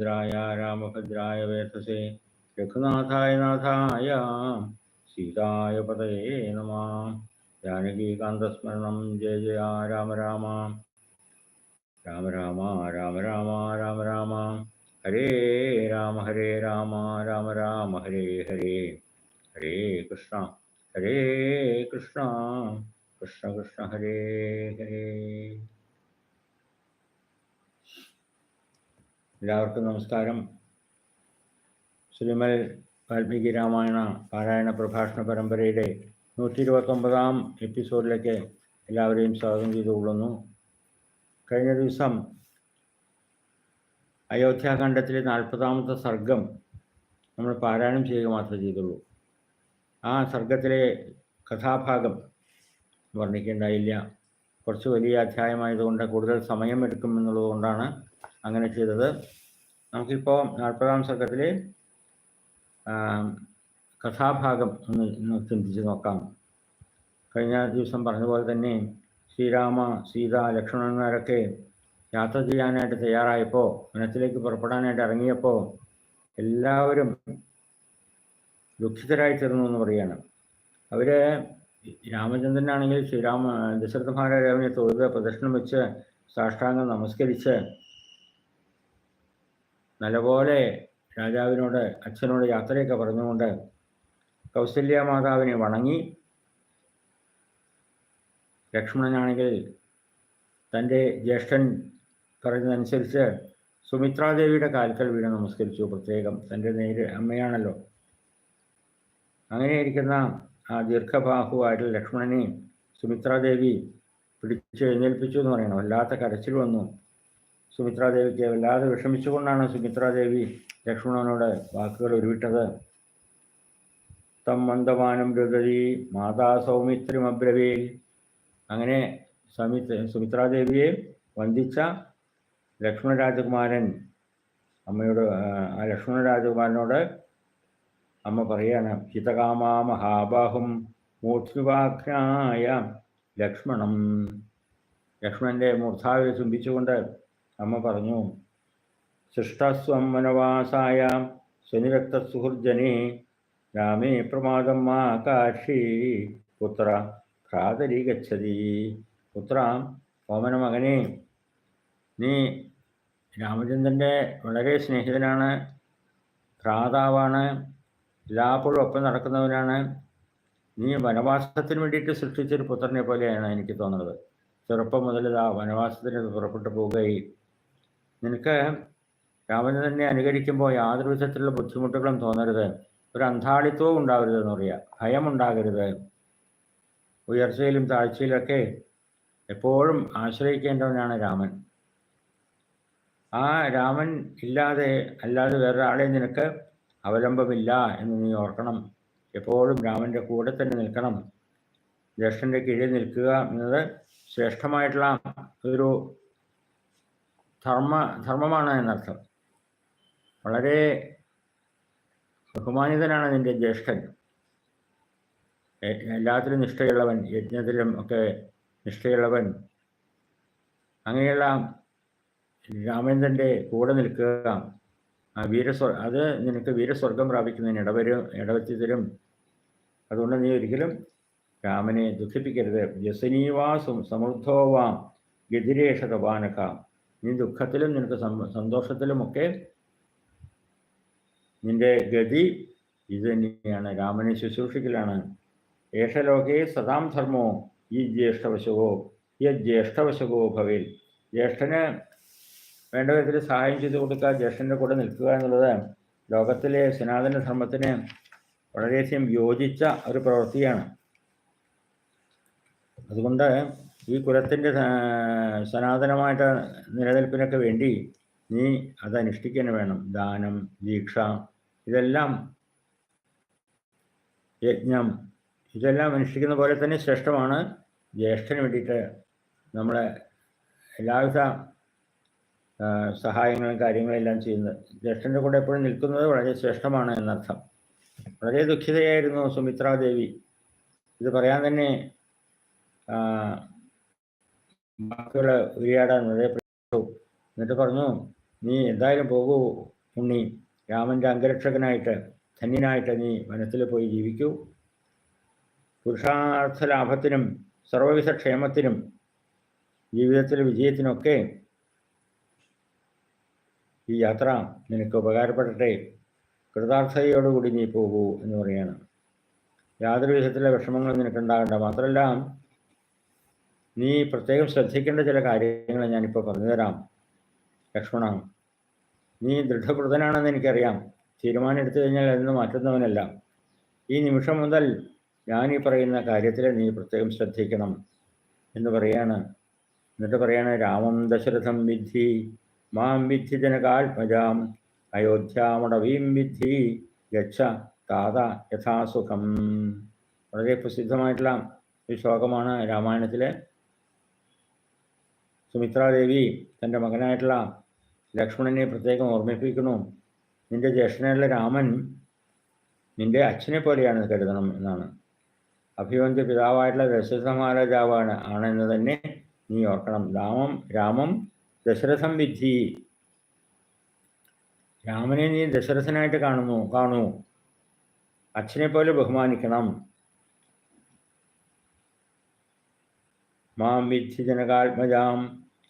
ഭദ്രായ രാമഭദ്രായ വേധസേ രഘുനാഥായ നാഥായ സീതായ പതയേ നമ ജാനകീകാന്തസ്മരണം ജയ ജയ രാമ രാമ രാമ രാമ രാമ രാമ രാമ രാമ ഹരേ രാമ ഹരേ രാമ രാമ രാമ ഹരേ ഹരേ ഹരേ കൃഷ്ണ ഹരേ കൃഷ്ണ കൃഷ്ണ കൃഷ്ണ ഹരേ ഹരേ എല്ലാവർക്കും നമസ്കാരം. ശ്രീമൽ വാൽമീകി രാമായണ പാരായണ പ്രഭാഷണ പരമ്പരയുടെ നൂറ്റി ഇരുപത്തൊമ്പതാം എപ്പിസോഡിലേക്ക് എല്ലാവരെയും സ്വാഗതം ചെയ്തുകൊള്ളുന്നു. കഴിഞ്ഞ ദിവസം അയോധ്യാഖണ്ഡത്തിലെ നാൽപ്പതാമത്തെ സർഗം നമ്മൾ പാരായണം ചെയ്യുക മാത്രമേ ചെയ്തുള്ളൂ. ആ സർഗത്തിലെ കഥാഭാഗം വർണിക്കേണ്ടായില്ല. കുറച്ച് വലിയ അധ്യായമായതുകൊണ്ട് കൂടുതൽ സമയമെടുക്കും എടുക്കുമെന്നുള്ളതുകൊണ്ടാണ് കൊണ്ടാണ് അങ്ങനെ ചെയ്തത്. നമുക്കിപ്പോൾ നാൽപ്പതാം സർഗത്തിലെ കഥാഭാഗം ഒന്ന് ഒന്ന് ചിന്തിച്ച് നോക്കാം. കഴിഞ്ഞ ദിവസം പറഞ്ഞതുപോലെ പോലെ തന്നെ ശ്രീരാമ സീത ലക്ഷ്മണന്മാരൊക്കെ യാത്ര ചെയ്യാനായിട്ട് തയ്യാറായപ്പോൾ വനത്തിലേക്ക് പുറപ്പെടാനായിട്ട് ഇറങ്ങിയപ്പോൾ എല്ലാവരും ദുഃഖിതരായി തീർന്നു എന്ന് പറയുകയാണ്. അവർ രാമചന്ദ്രനാണെങ്കിൽ ശ്രീരാമ ദശരഥ മഹാരാജാവിനെ തൊഴുത് പ്രദക്ഷിണം വെച്ച് സാഷ്ടാംഗം നമസ്കരിച്ച് നല്ലപോലെ രാജാവിനോട് അച്ഛനോട് യാത്രയൊക്കെ പറഞ്ഞുകൊണ്ട് കൗസല്യ മാതാവിനെ വണങ്ങി. ലക്ഷ്മണനാണെങ്കിൽ തന്റെ ജ്യേഷ്ഠൻ പറഞ്ഞതനുസരിച്ച് സുമിത്രാദേവിയുടെ കാൽക്കൽ വീണ് നമസ്കരിച്ചു. പ്രത്യേകം തന്റെ നേര് അമ്മയാണല്ലോ. അങ്ങനെയിരിക്കുന്ന ആ ദീർഘബാഹുവായിട്ട് ലക്ഷ്മണനെ സുമിത്രാദേവി പിടിച്ച് എഴുന്നേൽപ്പിച്ചു എന്ന് പറയണം. വല്ലാത്ത കരച്ചിൽ വന്നു. സുമിത്രാദേവിക്ക് വല്ലാതെ വിഷമിച്ചുകൊണ്ടാണ് സുമിത്രാദേവി ലക്ഷ്മണനോട് വാക്കുകൾ ഉരുവിട്ടത്. തം മന്ദമാനം രുതതി മാതാ സൗമിത്രിമബ്രവേൽ അങ്ങനെ സമിത് സുമിത്രാദേവിയെ വന്ദിച്ച ലക്ഷ്മണ രാജകുമാരൻ അമ്മയോട് ആ ലക്ഷ്മണ രാജകുമാരനോട് അമ്മ പറയാണ് ഹിതകാമാ മഹാബാഹും മൂർധ്വാഖ്യായ ലക്ഷ്മണം. ലക്ഷ്മണന്റെ മൂർധാവിനെ ചുംബിച്ചുകൊണ്ട് അമ്മ പറഞ്ഞു സൃഷ്ടസ്വം വനവാസായ സ്വനിരക്ത സുഹൃജനെ രാമേ പ്രമാദം മാ കാക്ഷി പുത്ര ഭ്രാതരി ഗച്ഛതി പുത്ര ഓമന മകനെ നീ രാമചന്ദ്രന്റെ വളരെ സ്നേഹിതനാണ് ഭ്രാതാവാണ് എല്ലാപ്പോഴും ഒപ്പം നടക്കുന്നവനാണ്. നീ വനവാസത്തിന് വേണ്ടിയിട്ട് സൃഷ്ടിച്ചൊരു പുത്രനെ പോലെയാണ് എനിക്ക് തോന്നുന്നത്. ചെറുപ്പം മുതൽ ഇതാ വനവാസത്തിന് പുറപ്പെട്ടു പോവുകയും നിനക്ക് രാമചന്ദ്രനെ അനുകരിക്കുമ്പോൾ യാതൊരു വിധത്തിലുള്ള ബുദ്ധിമുട്ടുകളും തോന്നരുത്. ഒരു അന്ധാളിത്വവും ഉണ്ടാവരുത് എന്ന് പറയുക ഭയമുണ്ടാകരുത് ഉയർച്ചയിലും താഴ്ചയിലൊക്കെ എപ്പോഴും ആശ്രയിക്കേണ്ടവനാണ് രാമൻ. ആ രാമൻ ഇല്ലാതെ അല്ലാതെ വേറൊരാളെ നിനക്ക് അവലംബമില്ല എന്ന് നീ ഓർക്കണം. എപ്പോഴും രാമന്റെ കൂടെ തന്നെ നിൽക്കണം. ജ്യേഷ്ഠന്റെ കീഴിൽ നിൽക്കുക എന്നത് ശ്രേഷ്ഠമായിട്ടുള്ള ഒരു ധർമ്മ ധർമ്മമാണ് എന്നർത്ഥം. വളരെ ബഹുമാനിതനാണ് നിന്റെ ജ്യേഷ്ഠൻ. എല്ലാത്തിലും നിഷ്ഠയുള്ളവൻ യജ്ഞത്തിലും ഒക്കെ നിഷ്ഠയുള്ളവൻ. അങ്ങനെയുള്ള രാമേന്ദ്രന്റെ കൂടെ നിൽക്കുക ആ വീരസ്വ അത് നിനക്ക് വീരസ്വർഗം പ്രാപിക്കുന്നതിന് ഇടവരും ഇടവെത്തി അതുകൊണ്ട് നീ ഒരിക്കലും രാമനെ ദുഃഖിപ്പിക്കരുത്. വ്യസനീവാ സമൃദ്ധോവാ ഗതിരേഷ കപാനക. നീ ദുഃഖത്തിലും നിനക്ക് സന്തോഷത്തിലുമൊക്കെ നിന്റെ ഗതി ഇത് തന്നെയാണ്. രാമനെ ശുശ്രൂഷിക്കലാണ്. ഏഷലോകേ സദാം ധർമ്മോ ഈ ജ്യേഷ്ഠവശകോ ഈ ജ്യേഷ്ഠവശകോ ഭവേൽ ജ്യേഷ്ഠന് വേണ്ട വിധത്തിൽ സഹായം ചെയ്തു കൊടുക്കുക ജ്യേഷ്ഠന്റെ കൂടെ നിൽക്കുക എന്നുള്ളത് ലോകത്തിലെ സനാതന ധർമ്മത്തിന് വളരെയധികം യോജിച്ച ഒരു പ്രവൃത്തിയാണ്. അതുകൊണ്ട് ഈ കുലത്തിന്റെ സനാതനമായിട്ട് നിലനിൽപ്പിനൊക്കെ വേണ്ടി നീ അതനുഷ്ഠിക്കാൻ വേണം. ദാനം ദീക്ഷ ഇതെല്ലാം യജ്ഞം ഇതെല്ലാം അനുഷ്ഠിക്കുന്ന പോലെ തന്നെ ശ്രേഷ്ഠമാണ് ജ്യേഷ്ഠന് വേണ്ടിയിട്ട് നമ്മളെ എല്ലാവിധ സഹായങ്ങളും കാര്യങ്ങളും എല്ലാം ചെയ്യുന്നത്. ജ്യേഷ്ഠന്റെ കൂടെ എപ്പോഴും നിൽക്കുന്നത് വളരെ ശ്രേഷ്ഠമാണ് എന്നർത്ഥം. വളരെ ദുഃഖിതയായിരുന്നു സുമിത്രാദേവി. ഇത് പറയാൻ തന്നെ വാക്കുകൾ ഉരിയാടാൻ വളരെ എന്നിട്ട് പറഞ്ഞു നീ എന്തായാലും പോകൂ ഉണ്ണി. രാമന്റെ അംഗരക്ഷകനായിട്ട് ധന്യനായിട്ട് നീ വനത്തിൽ പോയി ജീവിക്കൂ. പുരുഷാർത്ഥ ലാഭത്തിനും സർവവിധ ക്ഷേമത്തിനും ജീവിതത്തിലെ വിജയത്തിനൊക്കെ ഈ യാത്ര നിനക്ക് ഉപകാരപ്പെടട്ടെ. കൃതാർത്ഥതയോടുകൂടി നീ പോകൂ എന്ന് പറയാണ് യാതൊരു വിധത്തിലെ വിഷമങ്ങളും നിനക്കുണ്ടാകണ്ട. മാത്രമല്ല നീ പ്രത്യേകം ശ്രദ്ധിക്കേണ്ട ചില കാര്യങ്ങൾ ഞാനിപ്പോൾ പറഞ്ഞുതരാം. ലക്ഷ്മണ നീ ദൃഢകൃതനാണെന്ന് എനിക്കറിയാം. തീരുമാനം എടുത്തു കഴിഞ്ഞാൽ അതിന് മാറ്റുന്നവനല്ല. ഈ നിമിഷം മുതൽ ഞാൻ ഈ പറയുന്ന കാര്യത്തിൽ നീ പ്രത്യേകം ശ്രദ്ധിക്കണം എന്ന് പറയാണ്. എന്നിട്ട് പറയാണ് രാമം ദശരഥം വിദ്ധി മാം വിദ്ധി ജനകാത്മജാം അയോധ്യാമടവീം വിദ്ധി ഗച്ഛ താത യഥാസുഖം. വളരെ പ്രസിദ്ധമായിട്ടുള്ള ഒരു ശ്ലോകമാണ് രാമായണത്തിലെ സുമിത്രാദേവി തന്റെ മകനായിട്ടുള്ള ലക്ഷ്മണനെ പ്രത്യേകം ഓർമ്മിപ്പിക്കുന്നു. നിന്റെ ജ്യേഷ്ഠനായിട്ടുള്ള രാമൻ നിന്റെ അച്ഛനെ പോലെയാണ് കരുതണം എന്നാണ്. അഭിവന്ധ്യ പിതാവായിട്ടുള്ള ദശരഥ മഹാരാജാവാണ് ആണെന്ന് തന്നെ നീ ഓർക്കണം. രാമം രാമം ദശരഥം വിധി രാമനെ നീ ദശരഥനായിട്ട് കാണുന്നു കാണൂ. അച്ഛനെ പോലെ ബഹുമാനിക്കണം. മാം വിധി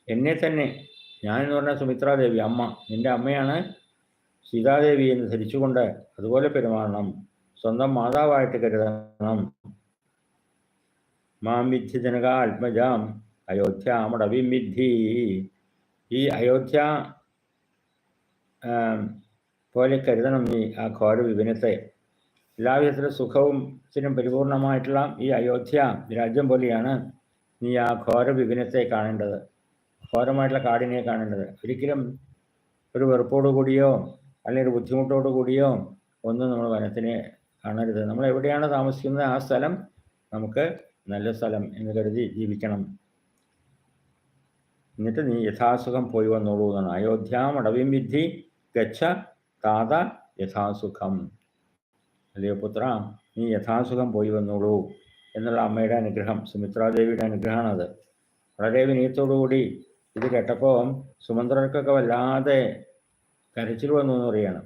എന്നെ തന്നെ. ഞാൻ എന്ന് പറഞ്ഞ സുമിത്രാദേവി അമ്മ. എന്റെ അമ്മയാണ് സീതാദേവി എന്ന് ധരിച്ചുകൊണ്ട് അതുപോലെ പെരുമാറണം. സ്വന്തം മാതാവായിട്ട് കരുതണം. മാം വിധി അയോധ്യ മടവിം വിദ്ധി ഈ അയോധ്യ പോലെ കരുതണം നീ ആ ഘോര വിപിനത്തെ എല്ലാവിധത്തിലും സുഖവും പരിപൂർണമായിട്ടുള്ള ഈ അയോധ്യ രാജ്യം പോലെയാണ് നീ ആ ഘോര വിഘ്നത്തെ കാണേണ്ടത്. ഘോരമായിട്ടുള്ള കാടിനെ കാണേണ്ടത്. ഒരിക്കലും ഒരു വെറുപ്പോടു കൂടിയോ അല്ലെങ്കിൽ ഒരു ബുദ്ധിമുട്ടോടു കൂടിയോ ഒന്നും നമ്മൾ വനത്തിനെ കാണരുത്. നമ്മൾ എവിടെയാണ് താമസിക്കുന്നത്? ആ സ്ഥലം നമുക്ക് നല്ല സ്ഥലം എന്ന് കരുതി ജീവിക്കണം. എന്നിട്ട് നീ യഥാസുഖം പോയി വന്നോളൂ എന്നാണ്. അയോധ്യാം അടവിം വിദ്ധി ഗച്ഛ താത യഥാസുഖം. അല്ലയോ പുത്ര നീ യഥാസുഖം പോയി വന്നോളൂ. എന്നുള്ള അമ്മയുടെ അനുഗ്രഹം സുമിത്രാദേവിയുടെ അനുഗ്രഹമാണത്. വളരെ വിനയത്തോടുകൂടി ഇത് കേട്ടപ്പോൾ സുമന്ത്രർക്കൊക്കെ വല്ലാതെ കരച്ചിൽ വന്നു എന്ന് പറയുകയാണ്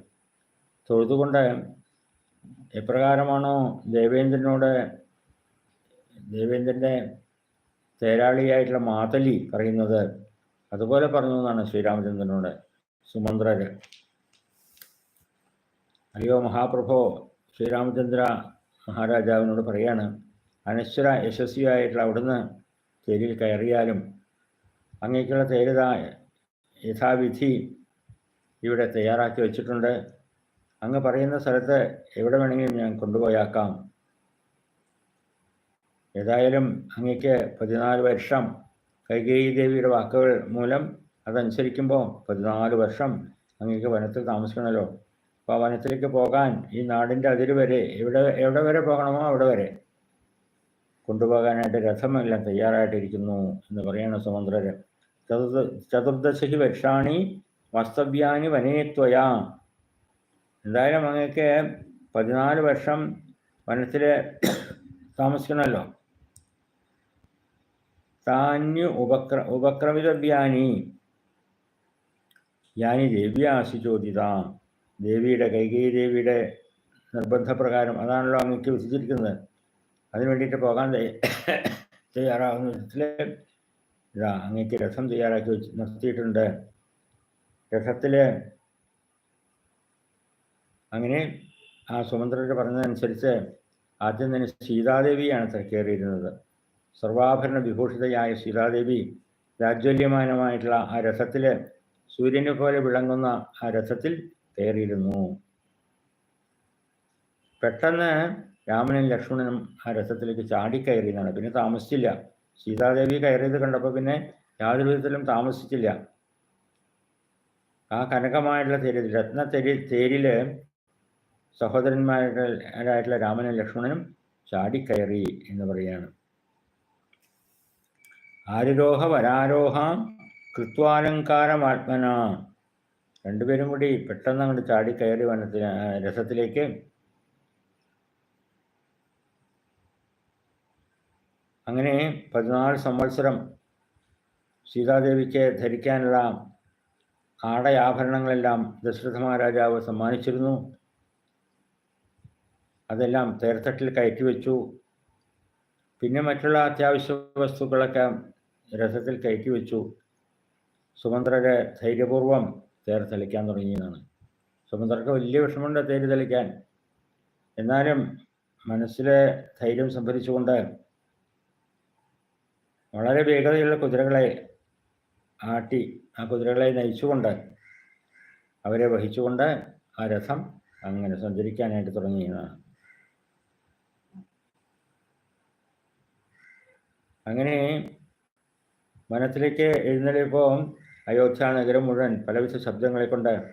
തൊഴുതുകൊണ്ട് എപ്രകാരമാണോ ദേവേന്ദ്രനോട് ദേവേന്ദ്രന്റെ തേരാളിയായിട്ടുള്ള മാതലി പറയുന്നത്? അതുപോലെ പറഞ്ഞു എന്നാണ് ശ്രീരാമചന്ദ്രനോട് സുമന്ത്രർ അയ്യോ മഹാപ്രഭോ ശ്രീരാമചന്ദ്ര മഹാരാജാവിനോട് പറയാണ് അനശ്വര യശസ്വിയായിട്ടുള്ള അവിടുന്ന് തേരിൽ കയറിയാലും അങ്ങേക്കുള്ള തേരുത യഥാവിധി ഇവിടെ തയ്യാറാക്കി വെച്ചിട്ടുണ്ട്. അങ്ങ് പറയുന്ന സ്ഥലത്ത് എവിടെ വേണമെങ്കിലും ഞാൻ കൊണ്ടുപോയാക്കാം. ഏതായാലും അങ്ങക്ക് പതിനാല് വർഷം കൈകേയി ദേവിയുടെ വാക്കുകൾ മൂലം അതനുസരിക്കുമ്പോൾ പതിനാല് വർഷം അങ്ങക്ക് വനത്തിൽ താമസിക്കണമല്ലോ അപ്പോൾ ആ വനത്തിലേക്ക് പോകാൻ ഈ നാടിന്റെ അതിര് വരെ എവിടെ എവിടെ വരെ പോകണമോ അവിടെ വരെ? കൊണ്ടുപോകാനായിട്ട് രഥമെല്ലാം തയ്യാറായിട്ടിരിക്കുന്നു എന്ന് പറയുന്ന സുമന്ത്രര്. ചതുർ ചതുർദശി വർഷാണി വസ്തവ്യാനി വനേത്വയാ എന്തായാലും അങ്ങക്ക് പതിനാല് വർഷം വനത്തിൽ താമസിക്കണമല്ലോ. താന്യു ഉപക്ര ഉപക്രമിതവ്യാനി. യാനി ദേവ്യാസി ചോദിത ദേവിയുടെ കൈകേയി ദേവിയുടെ നിർബന്ധപ്രകാരം അതാണല്ലോ അങ്ങക്ക് വിധിച്ചിരിക്കുന്നത്. അതിനു വേണ്ടിയിട്ട് പോകാൻ തയ്യാറാവുന്ന. വിധത്തിൽ ഇതാ അങ്ങേക്ക് രഥം തയ്യാറാക്കി വെച്ച് നിർത്തിയിട്ടുണ്ട്. രഥത്തിൽ അങ്ങനെ ആ സുമന്ത്രർ പറഞ്ഞതനുസരിച്ച് ആദ്യം തന്നെ സീതാദേവിയാണ് കയറിയിരുന്നത്. സർവാഭരണ വിഭൂഷിതയായ സീതാദേവി രാജ്വല്യമാനമായിട്ടുള്ള ആ രഥത്തിൽ സൂര്യനെ പോലെ വിളങ്ങുന്ന ആ രഥത്തിൽ കയറിയിരുന്നു. പെട്ടെന്ന് രാമനും ലക്ഷ്മണനും ആ രഥത്തിലേക്ക് ചാടിക്കയറിയതാണ് പിന്നെ താമസിച്ചില്ല. സീതാദേവി കയറിയത് കണ്ടപ്പോൾ പിന്നെ യാതൊരു വിധത്തിലും താമസിച്ചില്ല. ആ കനകമായിട്ടുള്ള തേരി രത്ന തെരി തേരിൽ സഹോദരന്മാരായിട്ടുള്ള രാമനും ലക്ഷ്മണനും ചാടിക്കയറി എന്ന് പറയുകയാണ്. ആരുരോഹ വരാരോഹ കൃത്വാലങ്കാരമാത്മന. രണ്ടുപേരും കൂടി പെട്ടെന്ന് അങ്ങോട്ട് ചാടിക്കയറി വനത്തിന് രഥത്തിലേക്ക് അങ്ങനെ പതിനാല് സംവത്സരം സീതാദേവിക്ക് ധരിക്കാനുള്ള ആടയാഭരണങ്ങളെല്ലാം ദശരഥ മഹാരാജാവ് സമ്മാനിച്ചിരുന്നു. അതെല്ലാം തേർത്തട്ടിൽ കയറ്റി വെച്ചു പിന്നെ മറ്റുള്ള അത്യാവശ്യ വസ്തുക്കളൊക്കെ രഥത്തിൽ കയറ്റി വെച്ചു സുമന്ത്രരെ ധൈര്യപൂർവം തേർ തെളിക്കാൻ തുടങ്ങിയതാണ് സുമന്ത്രർക്ക് വലിയ വിഷമമുണ്ട് തേര് തെളിക്കാൻ. എന്നാലും മനസ്സിലെ ധൈര്യം സംഭരിച്ചുകൊണ്ട് വളരെ വേഗതയുള്ള കുതിരകളെ ആട്ടി ആ കുതിരകളെ നയിച്ചുകൊണ്ട് അവരെ വഹിച്ചുകൊണ്ട് ആ രഥം അങ്ങനെ സഞ്ചരിക്കാനായിട്ട് തുടങ്ങിയതാണ്. അങ്ങനെ വനത്തിലേക്ക് എഴുന്നള്ളിയപ്പോൾ അയോധ്യ നഗരം മുഴുവൻ പലവിധ ശബ്ദങ്ങളെ കൊണ്ട്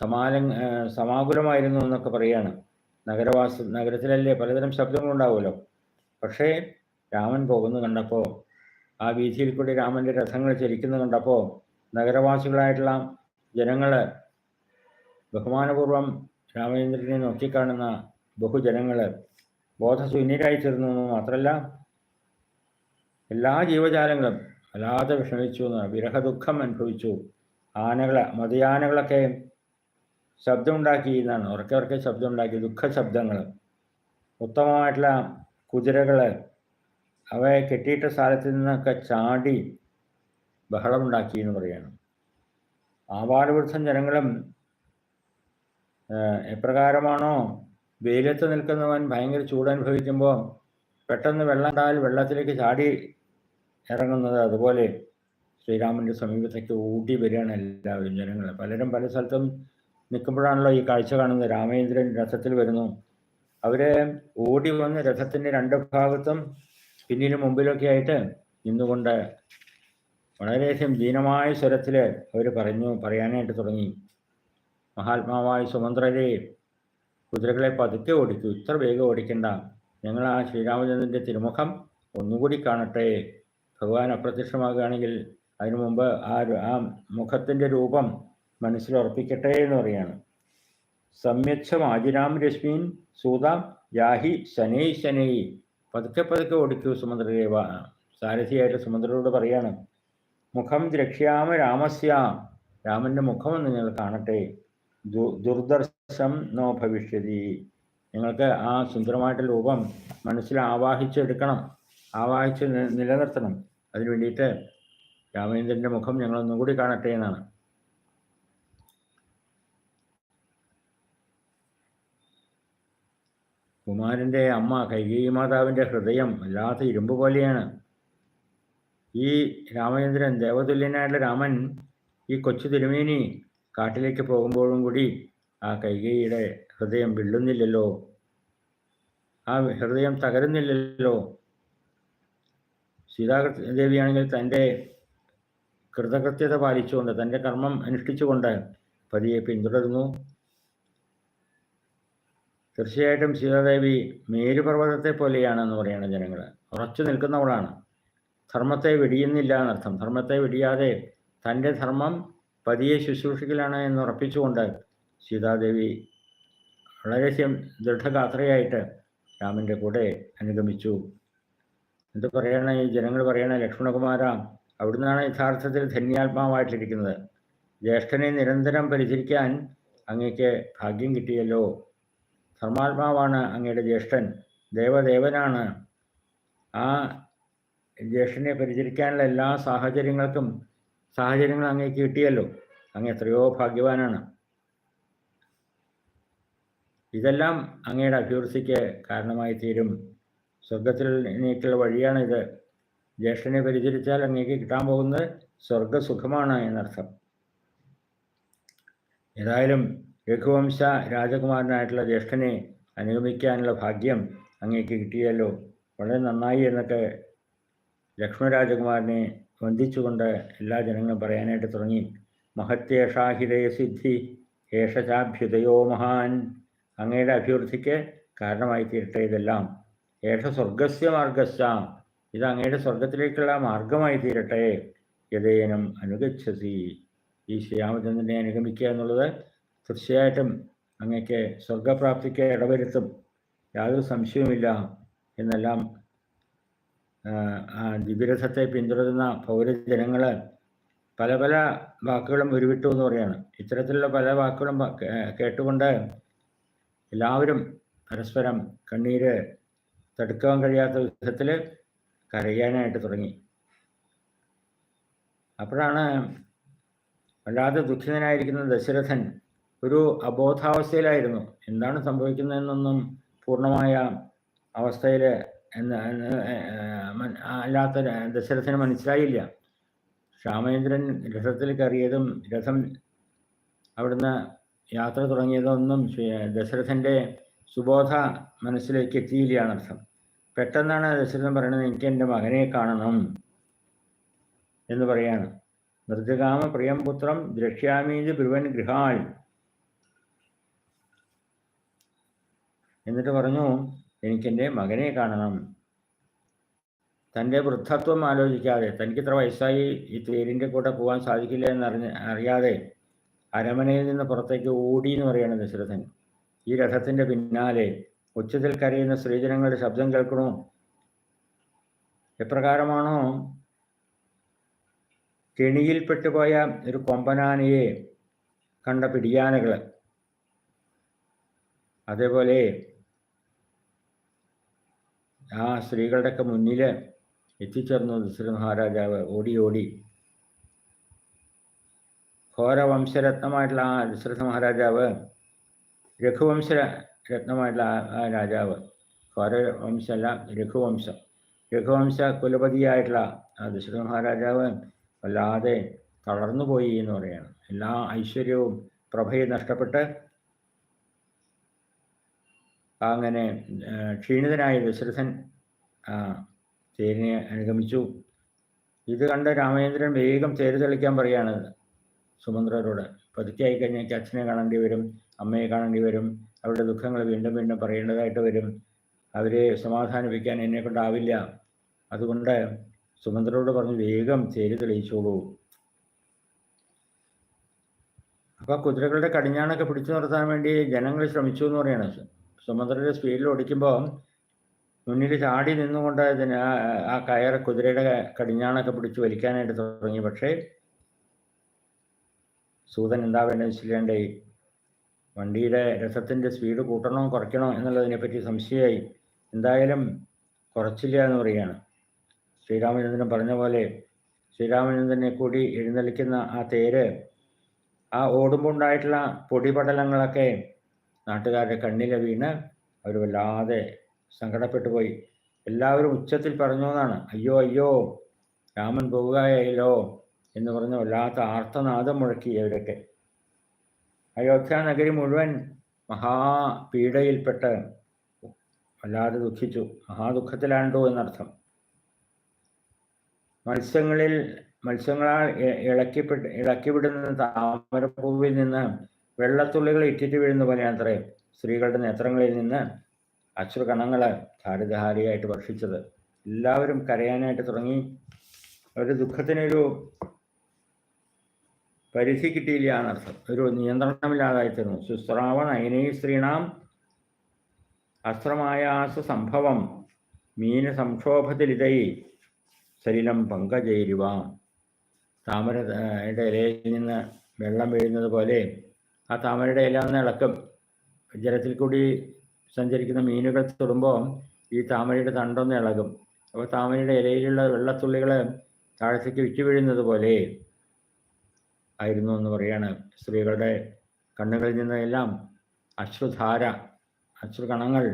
സമാല സമാകുലമായിരുന്നു എന്നൊക്കെ പറയാണ്. നഗരവാസ നഗരത്തിലല്ലേ പലതരം ശബ്ദങ്ങളുണ്ടാവുമല്ലോ? പക്ഷേ രാമൻ പോകുന്നു കണ്ടപ്പോൾ ആ വീഥിയിൽ കൂടി രാമന്റെ രഥങ്ങൾ ചലിക്കുന്നു കണ്ടപ്പോൾ നഗരവാസികളായിട്ടുള്ള ജനങ്ങൾ ബഹുമാനപൂർവം രാമചന്ദ്രനെ നോക്കിക്കാണുന്ന ബഹുജനങ്ങൾ ബോധശൂന്യരായി തീർന്നു എന്ന് മാത്രമല്ല എല്ലാ ജീവജാലങ്ങളും വല്ലാതെ വിഷമിച്ചു എന്ന് വിരഹദുഃഖം അനുഭവിച്ചു. ആനകളെ മതിയാനകളൊക്കെ ശബ്ദമുണ്ടാക്കി എന്നാണ് ഉറക്കെ ഉറക്കെ ശബ്ദമുണ്ടാക്കി ദുഃഖ ശബ്ദങ്ങൾ ഉത്തമമായിട്ടുള്ള കുതിരകൾ അവയെ കെട്ടിയിട്ട സ്ഥലത്ത് നിന്നൊക്കെ ചാടി ബഹളമുണ്ടാക്കി എന്ന് പറയുകയാണ് ആവാടവൃദ്ധം ജനങ്ങളും എപ്രകാരമാണോ വെയിലത്ത് നിൽക്കുന്നവൻ ഭയങ്കര ചൂടനുഭവിക്കുമ്പോൾ പെട്ടെന്ന് വെള്ളം ഉണ്ടായാൽ വെള്ളത്തിലേക്ക് ചാടി ഇറങ്ങുന്നത് അതുപോലെ ശ്രീരാമന്റെ സമീപത്തേക്ക് ഊട്ടി വരികയാണ് എല്ലാവരും ജനങ്ങൾ പലരും പല സ്ഥലത്തും നിൽക്കുമ്പോഴാണല്ലോ ഈ കാഴ്ച കാണുന്നത്. രാമേന്ദ്രൻ രഥത്തിൽ വരുന്നു. അവരെ ഓടി വന്ന് രഥത്തിന്റെ രണ്ട് ഭാഗത്തും പിന്നിലും മുമ്പിലൊക്കെ ആയിട്ട് നിന്നുകൊണ്ട് വളരെയധികം ദീനമായ സ്വരത്തിൽ അവർ പറഞ്ഞു പറയാനായിട്ട് തുടങ്ങി. മഹാത്മാവായ സുമന്ത്രരെ കുതിരകളെ പതുക്കെ ഓടിക്കൂ ഇത്ര വേഗം ഓടിക്കണ്ട. ഞങ്ങൾ ആ ശ്രീരാമചന്ദ്രന്റെ തിരുമുഖം ഒന്നുകൂടി കാണട്ടെ. ഭഗവാൻ അപ്രത്യക്ഷമാകുകയാണെങ്കിൽ അതിനു മുമ്പ് ആ ആ മുഖത്തിന്റെ രൂപം മനസ്സിൽ ഉറപ്പിക്കട്ടെ എന്ന് പറയാണ്. സംയച്ഛം ആജിരാം രശ്മീൻ സൂതാം യാഹി ശനൈ ശനൈ. പതുക്കെ പതുക്കെ ഓടിക്കൂ സുമന്ത്രദേവ. സാരഥിയായിട്ട് സുമന്ത്രയോട് പറയാണ് മുഖം ദ്രക്ഷ്യാമ രാമസ്യ. രാമന്റെ മുഖം നിങ്ങൾ കാണട്ടെ. ദുർദർശം നോ ഭവിഷ്യതി. നിങ്ങൾക്ക് ആ സുന്ദരമായിട്ടുള്ള രൂപം മനസ്സിൽ ആവാഹിച്ചെടുക്കണം ആവാഹിച്ച് നിലനിർത്തണം. അതിനു വേണ്ടിയിട്ട് രാമചന്ദ്രന്റെ മുഖം ഞങ്ങളൊന്നും കൂടി കാണട്ടെ എന്നാണ്. കുമാരന്റെ അമ്മ കൈകേയി മാതാവിന്റെ ഹൃദയം വല്ലാത്ത ഇരുമ്പ് പോലെയാണ്. ഈ രാമചന്ദ്രൻ ദേവതുല്യനായിട്ടുള്ള രാമൻ ഈ കൊച്ചു തിരുമേനി കാട്ടിലേക്ക് പോകുമ്പോഴും കൂടി ആ കൈകേയിയുടെ ഹൃദയം വിള്ളുന്നില്ലല്ലോ. ആ ഹൃദയം തകരുന്നില്ലല്ലോ. സീതാദേവിയാണെങ്കിൽ തന്റെ കൃതകൃത്യത പാലിച്ചുകൊണ്ട് തന്റെ കർമ്മം അനുഷ്ഠിച്ചുകൊണ്ട് പതിയെ പിന്തുടരുന്നു. തീർച്ചയായിട്ടും സീതാദേവി മേരുപർവതത്തെ പോലെയാണെന്ന് പറയുന്ന ജനങ്ങൾ ഉറച്ചു നിൽക്കുന്നവളാണ്. ധർമ്മത്തെ വെടിയുന്നില്ല എന്നർത്ഥം. ധർമ്മത്തെ വെടിയാതെ തന്റെ ധർമ്മം പതിയെ ശുശ്രൂഷിക്കലാണ് എന്ന് ഉറപ്പിച്ചുകൊണ്ട് സീതാദേവി വളരെ ദൃഢഗാത്രയായിട്ട് രാമന്റെ കൂടെ അനുഗമിച്ചു. എന്ത് പറയണ? ഈ ജനങ്ങൾ പറയണ ലക്ഷ്മണകുമാര അവിടുന്നാണ് യഥാർത്ഥത്തിൽ ധന്യാത്മാവായിട്ടിരിക്കുന്നത്. ജ്യേഷ്ഠനെ നിരന്തരം പരിചരിക്കാൻ അങ്ങേക്ക് ഭാഗ്യം കിട്ടിയല്ലോ. ധർമാത്മാവാണ് അങ്ങയുടെ ജ്യേഷ്ഠൻ. ദേവദേവനാണ്. ആ ജ്യേഷ്ഠനെ പരിചരിക്കാനുള്ള എല്ലാ സാഹചര്യങ്ങൾക്കും സാഹചര്യങ്ങൾ അങ്ങേക്ക് കിട്ടിയല്ലോ. അങ്ങ് എത്രയോ ഭാഗ്യവാനാണ്. ഇതെല്ലാം അങ്ങയുടെ അഭിവൃദ്ധിക്ക് കാരണമായി തീരും. സ്വർഗത്തിലേക്കുള്ള വഴിയാണിത്. ജ്യേഷ്ഠനെ പരിചരിച്ചാൽ അങ്ങേക്ക് കിട്ടാൻ പോകുന്നത് സ്വർഗസുഖമാണ് എന്നർത്ഥം. ഏതായാലും രഘുവംശ രാജകുമാരനായിട്ടുള്ള ജ്യേഷ്ഠനെ അനുഗമിക്കാനുള്ള ഭാഗ്യം അങ്ങേക്ക് കിട്ടിയല്ലോ. വളരെ നന്നായി എന്നൊക്കെ ലക്ഷ്മണരാജകുമാരനെ വന്ദിച്ചുകൊണ്ട് എല്ലാ ജനങ്ങളും പറയാനായിട്ട് തുടങ്ങി. മഹത്യേഷാഹിതയ സിദ്ധി ഏഷചാഭ്യുദയോ മഹാൻ. അങ്ങയുടെ അഭിവൃദ്ധിക്ക് കാരണമായി തീരട്ടെ ഇതെല്ലാം. ഏഷ സ്വർഗസ്യ മാർഗസ്യ. ഇത് അങ്ങയുടെ സ്വർഗത്തിലേക്കുള്ള മാർഗമായി തീരട്ടെ യഥേനം അനുഗച്ഛസി. ഈ ശ്രീരാമചന്ദ്രനെ അനുഗമിക്കുക എന്നുള്ളത് തീർച്ചയായിട്ടും അങ്ങക്ക് സ്വർഗപ്രാപ്തിക്ക് ഇടവരുത്തും. യാതൊരു സംശയവുമില്ല എന്നെല്ലാം ദിവ്യരഥത്തെ പിന്തുടരുന്ന പൗരജനങ്ങൾ പല പല വാക്കുകളും ഉരുവിട്ടു എന്ന് പറയാണ്. ഇത്തരത്തിലുള്ള പല വാക്കുകളും കേട്ടുകൊണ്ട് എല്ലാവരും പരസ്പരം കണ്ണീര് തടുക്കാൻ കഴിയാത്ത വിധത്തിൽ കരയാനായിട്ട് തുടങ്ങി. അപ്പോഴാണ് വല്ലാതെ ദുഃഖിതനായിരിക്കുന്ന ദശരഥൻ ഒരു അബോധാവസ്ഥയിലായിരുന്നു. എന്താണ് സംഭവിക്കുന്നതെന്നൊന്നും പൂർണമായ അവസ്ഥയിൽ അല്ലാത്ത ദശരഥന് മനസ്സിലായില്ല. രാമേന്ദ്രൻ രഥത്തിൽ കയറിയതും രഥം അവിടുന്ന് യാത്ര തുടങ്ങിയതൊന്നും ദശരഥന്റെ സുബോധ മനസ്സിലേക്ക് എത്തിയില്ല എന്നർത്ഥം പെട്ടെന്നാണ് ദശരഥൻ പറയുന്നത് എനിക്ക് എന്റെ മകനെ കാണണം എന്ന് പറയാണ്. മൃദുകാമ പ്രിയം പുത്രം ദ്രക്ഷ്യാമീതി ബ്രുവൻ ഗൃഹാൾ എന്നിട്ട് പറഞ്ഞു എനിക്കെന്റെ മകനെ കാണണം. തന്റെ വൃദ്ധത്വം ആലോചിക്കാതെ തനിക്ക് ഇത്ര വയസ്സായി ഈ തേരിന്റെ കൂടെ പോകാൻ സാധിക്കില്ല എന്നറിഞ്ഞ അറിയാതെ അരമനയിൽ നിന്ന് പുറത്തേക്ക് ഓടി എന്ന് പറയുന്നത് ദശരഥൻ. ഈ രഥത്തിന്റെ പിന്നാലെ ഉച്ചത്തിൽ കരയുന്ന സ്ത്രീജനങ്ങളുടെ ശബ്ദം കേൾക്കണോ? എപ്രകാരമാണോ? കെണിയിൽപ്പെട്ടുപോയ ഒരു കൊമ്പനാനയെ കണ്ട പിടിയാനകൾ അതേപോലെ ആ സ്ത്രീകളുടെയൊക്കെ മുന്നിൽ എത്തിച്ചേർന്നു ദശരഥ മഹാരാജാവ്. ഓടി ഓടി. ഘോരവംശരത്നമായിട്ടുള്ള ആ ദശരഥ മഹാരാജാവ് രഘുവംശ രത്നമായിട്ടുള്ള ആ- രാജാവ്. ഘോരവംശമല്ല രഘുവംശം. രഘുവംശ കുലപതിയായിട്ടുള്ള ആ ദശരഥ മഹാരാജാവ് വല്ലാതെ തളർന്നുപോയി എന്ന് പറയുകയാണ് എല്ലാ ഐശ്വര്യവും പ്രഭയും നഷ്ടപ്പെട്ട് അങ്ങനെ ക്ഷീണിതനായ ദശരഥൻ തേരിനെ അനുഗമിച്ചു. ഇത് കണ്ട രാമചന്ദ്രൻ വേഗം തേര് തെളിക്കാൻ പറയാണ് സുമന്ത്രരോട്. പതുക്കെയായി കഴിഞ്ഞാൽ അച്ഛനെ കാണേണ്ടി വരും അമ്മയെ കാണേണ്ടി വരും അവരുടെ ദുഃഖങ്ങൾ വീണ്ടും വീണ്ടും പറയേണ്ടതായിട്ട് വരും. അവരെ സമാധാനിപ്പിക്കാൻ എന്നെ കൊണ്ടാവില്ല. അതുകൊണ്ട് സുമന്ത്രരോട് പറഞ്ഞു വേഗം തേര് തെളിയിച്ചോളൂ. അപ്പോൾ കുതിരകളുടെ കടിഞ്ഞാണൊക്കെ പിടിച്ചു നിർത്താൻ വേണ്ടി ജനങ്ങൾ ശ്രമിച്ചു എന്ന് പറയാണ്. സുമന്ത്രയുടെ സ്പീഡിൽ ഓടിക്കുമ്പോൾ മുന്നിൽ ചാടി നിന്നുകൊണ്ട് ഇതിന് ആ കയർ കുതിരയുടെ കടിഞ്ഞാണൊക്കെ പിടിച്ച് വലിക്കാനായിട്ട് തുടങ്ങി. പക്ഷേ സൂതൻ എന്താ വേണ്ടത് വെച്ചില്ലാണ്ടേ വണ്ടിയുടെ രസത്തിന്റെ സ്പീഡ് കൂട്ടണോ കുറയ്ക്കണോ എന്നുള്ളതിനെപ്പറ്റി സംശയമായി. എന്തായാലും കുറച്ചില്ല എന്ന് പറയുകയാണ്. ശ്രീരാമചന്ദ്രൻ പറഞ്ഞ പോലെ ശ്രീരാമചന്ദ്രനെ കൂടി എഴുന്നള്ളിക്കുന്ന ആ തേര് ആ ഓടുമ്പോൾ ഉണ്ടായിട്ടുള്ള പൊടിപടലങ്ങളൊക്കെ നാട്ടുകാരുടെ കണ്ണിലെ വീണ് അവർ വല്ലാതെ സങ്കടപ്പെട്ടു പോയി. എല്ലാവരും ഉച്ചത്തിൽ പറഞ്ഞു എന്നാണ്. അയ്യോ അയ്യോ രാമൻ പോവുകയായല്ലോ എന്ന് പറഞ്ഞ് വല്ലാത്ത ആർത്തനാദം മുഴക്കി അവരൊക്കെ. അയോധ്യ നഗരി മുഴുവൻ മഹാപീഡയിൽപ്പെട്ട് വല്ലാതെ ദുഃഖിച്ചു. മഹാദുഃഖത്തിലാണ്ടോ എന്നർത്ഥം. മത്സ്യങ്ങളിൽ മത്സ്യങ്ങളാൽ ഇളക്കിപ്പെട്ട് ഇളക്കിവിടുന്ന താമരപ്പൂവിൽ നിന്ന് വെള്ളത്തുള്ളികൾ ഇറ്റിറ്റ് വീഴുന്ന പോലെ അത്രയും സ്ത്രീകളുടെ നേത്രങ്ങളിൽ നിന്ന് അശ്രുകണങ്ങൾ ധാരിധാരിയായിട്ട് വർഷിച്ചത് എല്ലാവരും കരയാനായിട്ട് തുടങ്ങി. ഒരു ദുഃഖത്തിനൊരു പരിധി കിട്ടിയില്ല എന്നർത്ഥം. ഒരു നിയന്ത്രണമില്ലാതായിത്തീർന്നു. ശുശ്രാവ നയനീ സ്ത്രീണാം അസ്ത്രമായാസ സംഭവം മീന സംക്ഷോഭത്തിലിതൈ ശരീരം പങ്കചേരുവാം താമരയുടെ ഇലയിൽ നിന്ന് വെള്ളം വീഴുന്നത് പോലെ ആ താമരയുടെ ഇല ഒന്ന് ഇളക്കും ജലത്തിൽ കൂടി സഞ്ചരിക്കുന്ന മീനുകൾ തൊടുമ്പോൾ ഈ താമരയുടെ തണ്ടൊന്ന് ഇളകും. അപ്പോൾ താമരയുടെ ഇലയിലുള്ള വെള്ളത്തുള്ളികൾ താഴത്തേക്ക് വിറ്റു വീഴുന്നത് പോലെ ആയിരുന്നു എന്ന് പറയാണ്. സ്ത്രീകളുടെ കണ്ണുകളിൽ നിന്നെല്ലാം അശ്രുധാര അശ്രുകണങ്ങൾ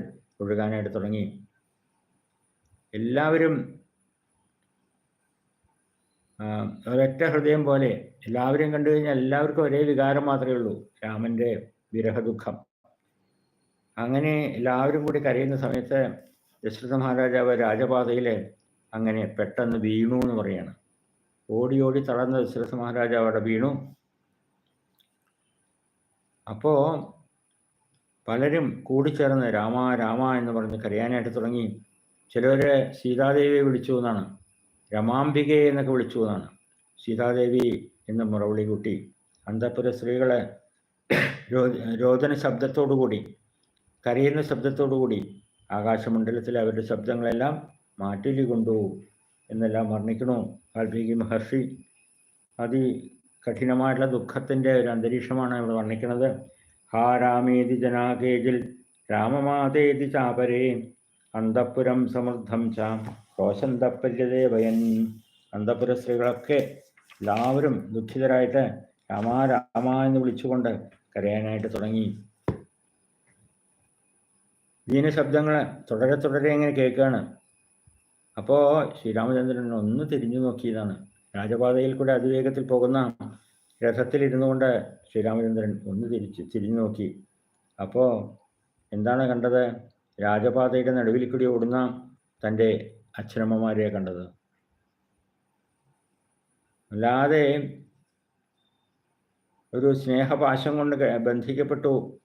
ഒഴുകാനായിട്ട് തുടങ്ങി. എല്ലാവരും ഒരൊറ്റ ഹൃദയം പോലെ എല്ലാവരെയും കണ്ടു കഴിഞ്ഞാൽ എല്ലാവർക്കും ഒരേ വികാരം മാത്രമേ ഉള്ളൂ. രാമന്റെ വിരഹദുഃഖം. അങ്ങനെ എല്ലാവരും കൂടി കരയുന്ന സമയത്ത് ദശരഥ മഹാരാജാവ് രാജപാതയിൽ അങ്ങനെ പെട്ടെന്ന് വീണു എന്ന് പറയാണ്. ഓടി ഓടി തളർന്ന ദശരഥ മഹാരാജാവ് അവിടെ വീണു. അപ്പോൾ പലരും കൂടിച്ചേർന്ന് രാമ രാമ എന്ന് പറഞ്ഞ് കരയാനായിട്ട് തുടങ്ങി. ചിലവർ സീതാദേവിയെ വിളിച്ചു എന്നാണ്. രമാംബികയെ എന്നൊക്കെ വിളിച്ചു എന്നാണ്. സീതാദേവി എന്ന് മുറവിളി കൂട്ടി. അന്തപുര സ്ത്രീകളെ രോദന ശബ്ദത്തോടുകൂടി കരയുന്ന ശബ്ദത്തോടുകൂടി ആകാശമണ്ഡലത്തിൽ അവരുടെ ശബ്ദങ്ങളെല്ലാം മാറ്റിലി കൊണ്ടു എന്നെല്ലാം വർണിക്കണു വാൽമീകി മഹർഷി. അതി കഠിനമായിട്ടുള്ള ദുഃഖത്തിന്റെ ഒരു അന്തരീക്ഷമാണ് ഇവിടെ വർണിക്കുന്നത്. ഹാ രാമേതി ജനാകേജിൽ രാമമാതേതി ചാപരേ അന്തപുരം സമൃദ്ധം ചാം ച രോശന്തപ്പര്യദേവയൻ അന്തപുര സ്ത്രീകളൊക്കെ എല്ലാവരും ദുഃഖിതരായിട്ട് രാമ രാമ എന്ന് വിളിച്ചുകൊണ്ട് കരയാനായിട്ട് തുടങ്ങി. ഇതിന് ശബ്ദങ്ങൾ തുടരെ തുടരെ ഇങ്ങനെ കേൾക്കുകയാണ് അപ്പോൾ ശ്രീരാമചന്ദ്രൻ ഒന്ന് തിരിഞ്ഞു നോക്കിയതാണ്. രാജപാതയിൽ കൂടെ അതിവേഗത്തിൽ പോകുന്ന രഥത്തിൽ ഇരുന്നു കൊണ്ട് ശ്രീരാമചന്ദ്രൻ ഒന്ന് തിരിച്ച് തിരിഞ്ഞു നോക്കി. അപ്പോൾ എന്താണ് കണ്ടത്? രാജപാതയുടെ നടുവിൽ കൂടി ഓടുന്ന തന്റെ അച്ഛനമ്മമാരെയാണ് കണ്ടത്. അല്ലാതെ ഒരു സ്നേഹപാശം കൊണ്ട് ബന്ധിക്കപ്പെട്ടു.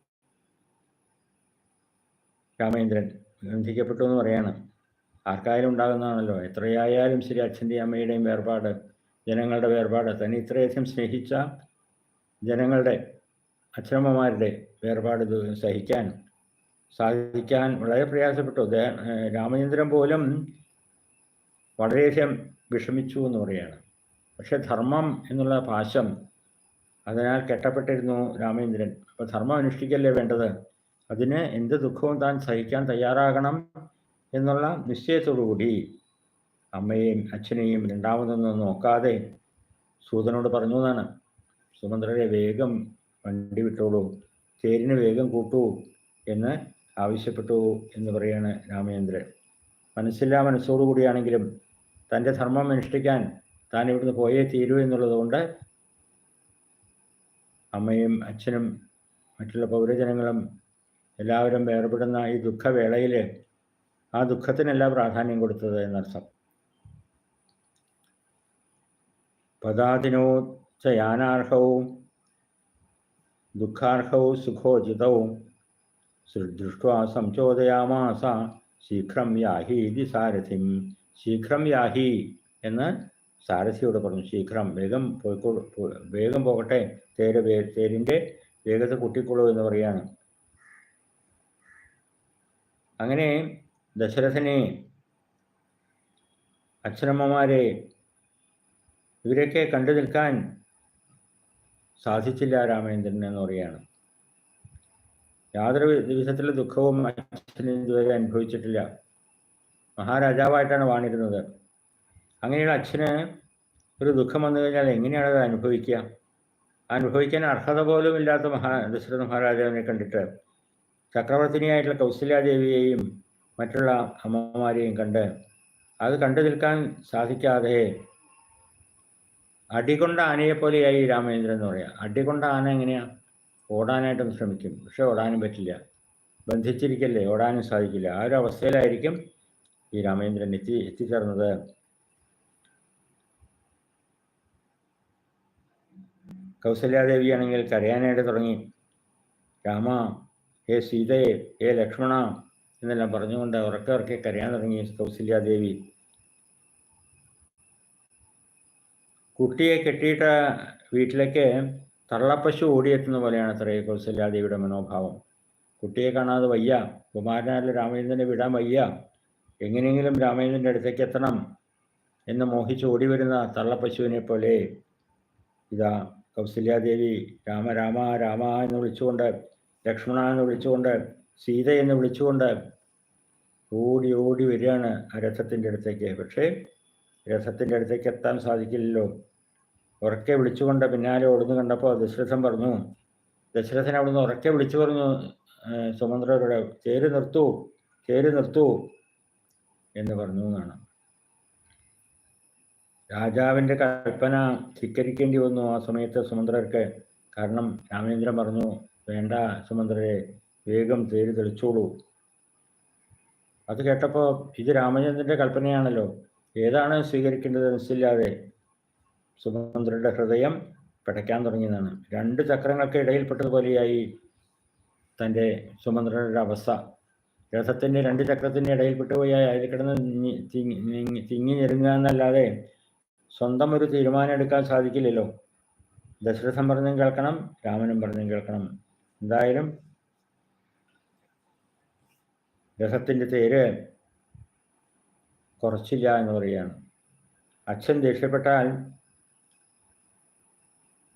രാമേന്ദ്രൻ ബന്ധിക്കപ്പെട്ടു എന്ന് പറയാണ്. ആർക്കായാലും ഉണ്ടാകുന്നതാണല്ലോ. എത്രയായാലും ശരി അച്ഛന്റെയും അമ്മയുടെയും വേർപാട് ജനങ്ങളുടെ വേർപാട് തന്നെ ഇത്രയധികം സ്നേഹിച്ച ജനങ്ങളുടെ അച്ഛനമ്മമാരുടെ വേർപാട് സഹിക്കാൻ സാധിക്കാൻ വളരെ പ്രയാസപ്പെട്ടു. രാമചന്ദ്രൻ പോലും വളരെയധികം വിഷമിച്ചു എന്ന് പറയാണ്. പക്ഷെ ധർമ്മം എന്നുള്ള പാശം അതിനാൽ കെട്ടപ്പെട്ടിരുന്നു രാമേന്ദ്രൻ. അപ്പോൾ ധർമ്മം അനുഷ്ഠിക്കല്ലേ വേണ്ടത്? അതിന് എന്ത് ദുഃഖവും താൻ സഹിക്കാൻ തയ്യാറാകണം എന്നുള്ള നിശ്ചയത്തോടുകൂടി അമ്മയെയും അച്ഛനെയും രണ്ടാമതൊന്നും നോക്കാതെ സൂതനോട് പറഞ്ഞു എന്നാണ്. സുമന്ത്രരെ വേഗം വണ്ടി വിട്ടോളൂ തേരിന് വേഗം കൂട്ടൂ എന്ന് ആവശ്യപ്പെട്ടു എന്ന് പറയാണ് രാമേന്ദ്രൻ. മനസ്സില്ലാ മനസ്സോടുകൂടിയാണെങ്കിലും തന്റെ ധർമ്മം അനുഷ്ഠിക്കാൻ താൻ ഇവിടുന്ന് പോയേ തീരൂ എന്നുള്ളതുകൊണ്ട് അമ്മയും അച്ഛനും മറ്റുള്ള പൗരജനങ്ങളും എല്ലാവരും വേർപെടുന്ന ഈ ദുഃഖവേളയിൽ ആ ദുഃഖത്തിനല്ല പ്രാധാന്യം കൊടുത്തത് എന്നർത്ഥം. പദാതിനോ ച യാനാർഹവും ദുഃഖാർഹവും സുഖോചിതവും ദൃഷ്ട സംചോദയാമാസ ശീഘ്രം യാഹി ഇതി സാരഥിം. ശീഘ്രം യാഹി എന്ന് സാരഥിയോട് പറഞ്ഞു ശീഘ്രം വേഗം പോയിക്കോളൂ വേഗം പോകട്ടെ തേര് വേ തേരിന്റെ വേഗത കൂട്ടിക്കൊള്ളൂ എന്ന് പറയാണ്. അങ്ങനെ ദശരഥനെ അച്ഛനമ്മമാരെ ഇവരെയൊക്കെ കണ്ടു നിൽക്കാൻ സാധിച്ചില്ല രാമേന്ദ്രൻ എന്ന് പറയാണ്. യാതൊരു ദിവസത്തിലെ ദുഃഖവും അച്ഛൻ ഇതുവരെ അനുഭവിച്ചിട്ടില്ല. മഹാരാജാവായിട്ടാണ് വാണിരുന്നത്. അങ്ങനെയുള്ള അച്ഛന് ഒരു ദുഃഖം വന്നു കഴിഞ്ഞാൽ എങ്ങനെയാണ് അത് അനുഭവിക്കുക? അനുഭവിക്കാൻ അർഹത പോലും ഇല്ലാത്ത മഹാ ദശരഥ മഹാരാജാവിനെ കണ്ടിട്ട് ചക്രവർത്തിനിയായിട്ടുള്ള കൗസല്യാദേവിയെയും മറ്റുള്ള അമ്മമാരെയും കണ്ട് അത് കണ്ടു നിൽക്കാൻ സാധിക്കാതെ അടികൊണ്ട ആനയെ പോലെയായി രാമേന്ദ്രൻ എന്ന് പറയാം. അടികൊണ്ട ആന എങ്ങനെയാ? ഓടാനായിട്ടും ശ്രമിക്കും. പക്ഷെ ഓടാനും പറ്റില്ല. ബന്ധിച്ചിരിക്കല്ലേ? ഓടാനും സാധിക്കില്ല. ആ ഒരു അവസ്ഥയിലായിരിക്കും ഈ രാമേന്ദ്രൻ എത്തി എത്തിച്ചേർന്നത്. കൗസല്യാദേവിയാണെങ്കിൽ കരയാനായിട്ട് തുടങ്ങി. രാമ ഹേ സീതയെ ഹേ ലക്ഷ്മണ എന്നെല്ലാം പറഞ്ഞുകൊണ്ട് ഉറക്കെ ഉറക്കെ കരയാൻ തുടങ്ങി കൗസല്യാദേവി. കുട്ടിയെ കെട്ടിയിട്ട വീട്ടിലേക്ക് തള്ളപ്പശു ഓടിയെത്തുന്ന പോലെയാണ് അത്രേ കൗസല്യാദേവിയുടെ മനോഭാവം. കുട്ടിയെ കാണാതെ വയ്യ. കുമാരനാരിൽ രാമചന്ദ്രനെ വിടാൻ വയ്യ. എങ്ങനെയെങ്കിലും രാമചന്ദ്രന്റെ അടുത്തേക്ക് എത്തണം എന്ന് മോഹിച്ച് ഓടി വരുന്ന തള്ളപ്പശുവിനെ പോലെ ഇതാ കൗസല്യാദേവി രാമ രാമ രാമ എന്ന് വിളിച്ചുകൊണ്ട് ലക്ഷ്മണ എന്ന് വിളിച്ചുകൊണ്ട് സീത എന്ന് വിളിച്ചുകൊണ്ട് ഓടി ഓടി വരികയാണ് ആ രഥത്തിന്റെ അടുത്തേക്ക്. പക്ഷേ രഥത്തിന്റെ അടുത്തേക്ക് എത്താൻ സാധിക്കില്ലല്ലോ. ഉറക്കെ വിളിച്ചുകൊണ്ട് പിന്നാലെ ഓടുന്നു കണ്ടപ്പോൾ ദശരഥൻ പറഞ്ഞു ദശരഥൻ അവിടുന്ന് ഉറക്കെ വിളിച്ചു പറഞ്ഞു സുമന്ത്രരുടെ തേര് നിർത്തൂ തേര് നിർത്തൂ എന്ന് പറഞ്ഞു എന്നാണ്. രാജാവിന്റെ കൽപ്പന ധിക്കരിക്കേണ്ടി വന്നു ആ സമയത്ത് സുമന്ത്രർക്ക്. കാരണം രാമേന്ദ്രൻ പറഞ്ഞു വേണ്ട സുമന്ത്രരെ വേഗം തേര് തെളിച്ചോളൂ. അത് കേട്ടപ്പോൾ ഇത് രാമചന്ദ്രന്റെ കൽപ്പനയാണല്ലോ. ഏതാണ് സ്വീകരിക്കേണ്ടത് മനസ്സില്ലാതെ? സുമന്ത്രയുടെ ഹൃദയം പിടയ്ക്കാൻ തുടങ്ങിയതാണ്. രണ്ട് ചക്രങ്ങൾക്ക് ഇടയിൽപ്പെട്ടതുപോലെയായി തന്റെ സുമന്ത്രയുടെ അവസ്ഥ. രഥത്തിന്റെ രണ്ട് ചക്രത്തിന്റെ ഇടയിൽപ്പെട്ടുപോയി അതിൽ കിടന്ന് തിങ്ങി തിങ്ങി ഞെരുങ്ങുക എന്നല്ലാതെ സ്വന്തം ഒരു തീരുമാനം എടുക്കാൻ സാധിക്കില്ലല്ലോ. ദശരഥൻ പറഞ്ഞും കേൾക്കണം രാമനും പറഞ്ഞും കേൾക്കണം. എന്തായാലും രഥത്തിന്റെ തേര് കുറച്ചില്ല എന്ന് പറയുകയാണ്. അച്ഛൻ ദേഷ്യപ്പെട്ടാൽ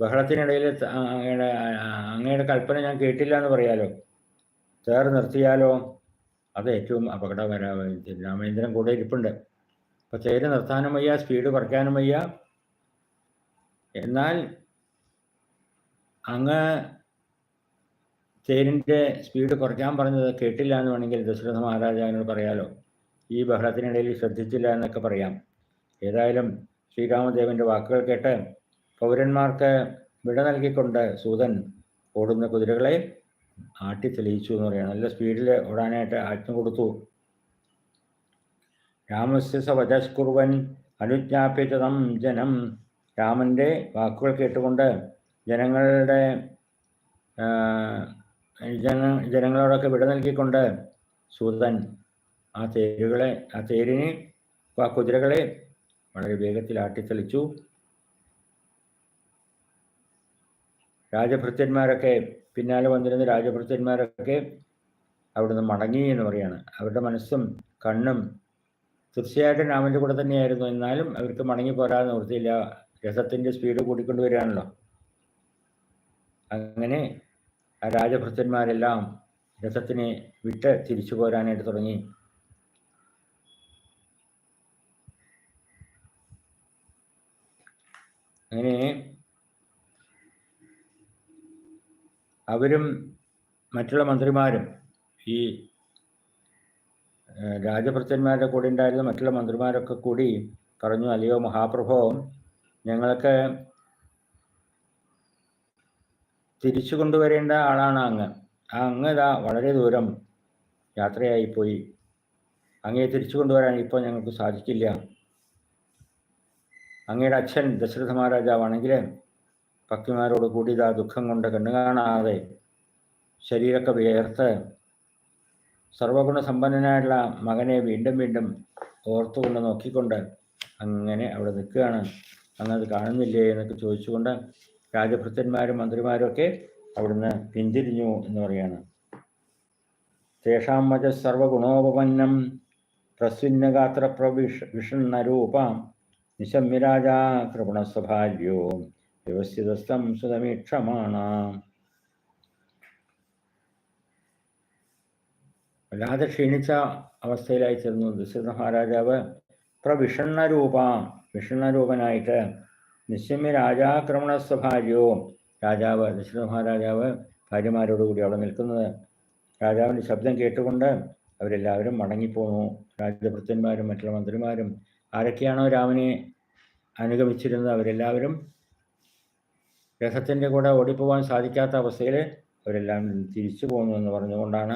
ബഹളത്തിനിടയിൽ അങ്ങയുടെ കൽപ്പന ഞാൻ കേട്ടില്ല എന്ന് പറയാലോ. തേർ നിർത്തിയാലോ? അത് ഏറ്റവും അപകടകരമായി രാമേന്ദ്രൻ കൂടെ ഇരിപ്പുണ്ട്. അപ്പോൾ തേര് നിർത്താനും വയ്യ സ്പീഡ് കുറയ്ക്കാനും വയ്യ. എന്നാൽ അങ്ങ് തേരിന്റെ സ്പീഡ് കുറയ്ക്കാൻ പറഞ്ഞത് കേട്ടില്ല എന്ന് വേണമെങ്കിൽ ദശരഥ മഹാരാജാവിനോട് പറയാലോ. ഈ ബഹളത്തിനിടയിൽ ശ്രദ്ധിച്ചില്ല എന്നൊക്കെ പറയാം. ഏതായാലും ശ്രീരാമദേവന്റെ വാക്കുകൾ കേട്ട് പൗരന്മാർക്ക് വിട നൽകിക്കൊണ്ട് സൂതൻ ഓടുന്ന കുതിരകളെ ആട്ടി തെളിയിച്ചു എന്ന് പറയാം. നല്ല സ്പീഡിൽ ഓടാനായിട്ട് ആജ്ഞ കൊടുത്തു. രാമസ്യ സ വചസ്കുർവൻ അനുജ്ഞാപ്യതം ജനം. രാമന്റെ വാക്കുകൾ കേട്ടുകൊണ്ട് ജനങ്ങളുടെ ജന ജനങ്ങളോടൊക്കെ വിട നൽകിക്കൊണ്ട് സൂതൻ ആ തേരുകളെ ആ തേരിനെ ആ കുതിരകളെ വളരെ വേഗത്തിൽ ആട്ടിത്തെളിച്ചു. രാജഭൃത്യന്മാരൊക്കെ പിന്നാലെ വന്നിരുന്ന രാജഭൃത്യന്മാരൊക്കെ അവിടുന്ന് മടങ്ങി എന്ന് പറയാണ്. അവരുടെ മനസ്സും കണ്ണും തീർച്ചയായിട്ടും രാമന്റെ കൂടെ തന്നെയായിരുന്നു. എന്നാലും അവർക്ക് മടങ്ങി പോരാതെ നിവൃത്തിയില്ല രസത്തിന്റെ സ്പീഡ് കൂടിക്കൊണ്ടുവരികയാണല്ലോ അങ്ങനെ ആ രാജഭൃത്യന്മാരെല്ലാം രഥത്തിനെ വിട്ട് തിരിച്ചു പോരാനായിട്ട് തുടങ്ങി. അങ്ങനെ അവരും മറ്റുള്ള മന്ത്രിമാരും ഈ രാജഭൃത്യന്മാരുടെ കൂടെ ഉണ്ടായിരുന്ന മറ്റുള്ള മന്ത്രിമാരൊക്കെ കൂടി പറഞ്ഞു അല്ലയോ മഹാപ്രഭോ ഞങ്ങൾക്ക് തിരിച്ചു കൊണ്ടുവരേണ്ട ആളാണ് അങ്ങ്. ആ അങ്ങ് ഇതാ വളരെ ദൂരം യാത്രയായി പോയി. അങ്ങയെ തിരിച്ചു കൊണ്ടുവരാൻ ഇപ്പോൾ ഞങ്ങൾക്ക് സാധിക്കില്ല. അങ്ങയുടെ അച്ഛൻ ദശരഥ മഹാരാജാവാണെങ്കിൽ ഭക്തിമാരോട് കൂടി ഇതാ ദുഃഖം കൊണ്ട് കണ്ണു കാണാതെ ശരീരമൊക്കെ വിയർത്ത് സർവഗുണ സമ്പന്നനായിട്ടുള്ള മകനെ വീണ്ടും വീണ്ടും ഓർത്തുകൊണ്ട് നോക്കിക്കൊണ്ട് അങ്ങനെ അവിടെ നിൽക്കുകയാണ്. അന്നത് കാണുന്നില്ലേ എന്നൊക്കെ ചോദിച്ചുകൊണ്ട് രാജഭൃത്യന്മാരും മന്ത്രിമാരും ഒക്കെ അവിടുന്ന് പിന്തിരിഞ്ഞു എന്ന് പറയാണ്. തേഷാം മജ സർവഗുണോപപന്നം പ്രസ്വിന്നഗാത്ര പ്രവിഷ വിഷണ്ണരൂപ നിശമ്യരാജാ കൃപണസ്വഭാര്യോ വ്യവസ്ഥിതസ്ഥം സുതമീക്ഷമാണാം. വല്ലാതെ ക്ഷീണിച്ച അവസ്ഥയിലായി ചേർന്നു ദശരഥ മഹാരാജാവ് പ്രവിഷണ്ണരൂപ വിഷണ്ണരൂപനായിട്ട് നിശ്ചമ്യ രാജാക്രമണ സ്വഭാര്യവും രാജാവ് ദശരഥ മഹാരാജാവ് ഭാര്യമാരോടുകൂടി അവിടെ നിൽക്കുന്നത് രാജാവിന്റെ ശബ്ദം കേട്ടുകൊണ്ട് അവരെല്ലാവരും മടങ്ങിപ്പോന്നു. രാജഭൃത്യന്മാരും മറ്റുള്ള മന്ത്രിമാരും ആരൊക്കെയാണോ രാമനെ അനുഗമിച്ചിരുന്നത് അവരെല്ലാവരും രഥത്തിന്റെ കൂടെ ഓടിപ്പോവാൻ സാധിക്കാത്ത അവസ്ഥയിൽ അവരെല്ലാം തിരിച്ചു പോകുന്നു എന്ന് പറഞ്ഞുകൊണ്ടാണ്